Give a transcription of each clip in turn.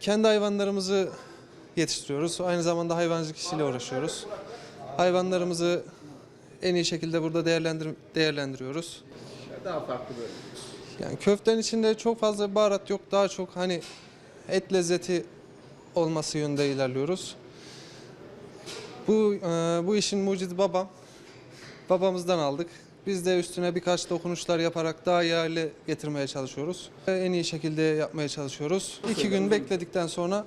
Kendi hayvanlarımızı yetiştiriyoruz. Aynı zamanda hayvancılık işiyle uğraşıyoruz. Hayvanlarımızı en iyi şekilde burada değerlendir değerlendiriyoruz. Daha farklı böyle. Yani köftenin içinde çok fazla baharat yok. Daha çok hani et lezzeti olması yönünde ilerliyoruz. Bu e, bu işin mucidi babam. Babamızdan aldık. Biz de üstüne birkaç dokunuşlar yaparak daha iyi hale getirmeye çalışıyoruz. En iyi şekilde yapmaya çalışıyoruz. İki gün bekledikten sonra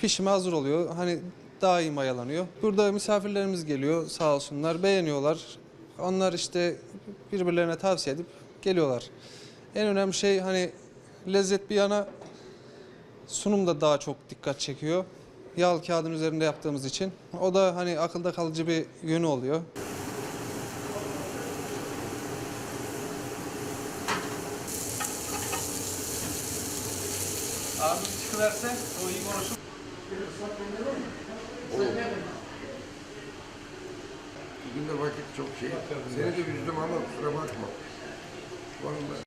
pişime hazır oluyor. Hani daha iyi mayalanıyor. Burada misafirlerimiz geliyor sağ olsunlar beğeniyorlar. Onlar işte birbirlerine tavsiye edip geliyorlar. En önemli şey hani lezzet bir yana sunum da daha çok dikkat çekiyor. Yağlı kağıdın üzerinde yaptığımız için. O da hani akılda kalıcı bir yönü oluyor. Abi çıkıverse o iyi konuşur. Bugün de vakit çok şey. Seni de üzdüm ama kusura bakma. Vallahi.